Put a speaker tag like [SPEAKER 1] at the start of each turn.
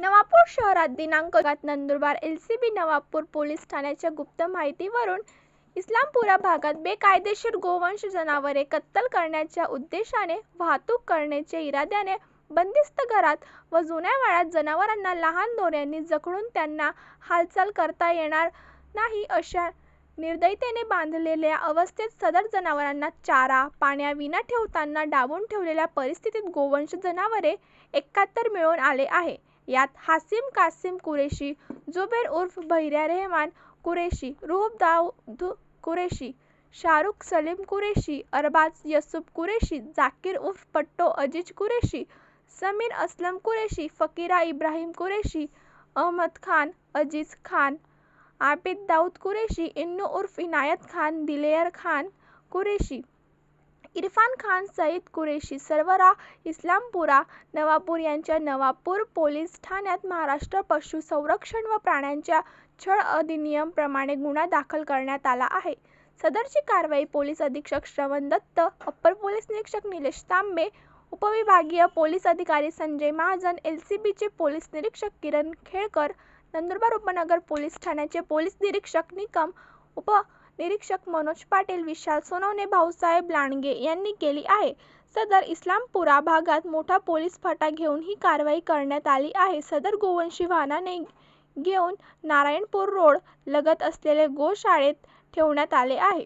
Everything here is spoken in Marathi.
[SPEAKER 1] नवापूर शहरात दिनांक L C B Navapur police ठाण्याच्या गुप्त माहितीवरून इस्लामपुरा भागात बेकायदेशीर गोवंश जनावरे कत्तल करण्याच्या उद्देशाने वाहतूक करण्याच्या इराद्याने बंदिस्त घरात व जुन्या वाड्यात जनावरांना लहान दोऱ्यांनी जखडून त्यांना हालचाल करता येणार नाही अशा निर्दयतेने बांधलेल्या अवस्थेत सदर जनावरांना चारा पाण्याविना ठेवताना डावून ठेवलेल्या परिस्थितीत गोवंश जनावरे एकाहत्तर मिळून आले आहे. यात हासिम कासिम कुरेशी जुबेर उर्फ भैर्या रेहमान कुरेशी रूप दाऊद कुरेशी शाहरुख सलीम कुरेशी अरबाज यसूफ कुरेशी जाकीर उर्फ पट्टो अजीज कुरेशी समीर असलम कुरेशी फकीरा इब्राहिम कुरेशी अहमद खान अजीज खान आबिद दाऊद कुरेशी इन्नू उर्फ इनायत खान दिलेयर खान कुरेशी। इरफान खान सईद कुरेशी सर्वरा इस्लामपुरा नवापूर यांच्या नवापूर पोलीस ठाण्यात महाराष्ट्र पशु संरक्षण व प्राण्यांच्या छळ अधिनियम प्रमाणे गुन्हा दाखल करण्यात आला आहे. सदरची कारवाई पोलीस अधीक्षक श्रवण दत्त अप्पर पोलीस निरीक्षक निलेश तांबे उपविभागीय पोलीस अधिकारी संजय महाजन एल सी बीचे पोलीस निरीक्षक किरण खेळकर नंदुरबार उपनगर पोलीस ठाण्याचे पोलीस निरीक्षक निकम उप निरीक्षक मनोज पाटील विशाल सोनवणे भाऊसाहेब लांडगे यांनी केली आहे. सदर इस्लामपुरा भागात मोठा पोलीस फटा घेऊन ही कारवाई करण्यात आली आहे. सदर गोवंशी वाहनाने घेऊन नारायणपूर रोड लगत असलेले गोशाळेत ठेवण्यात आले आहे.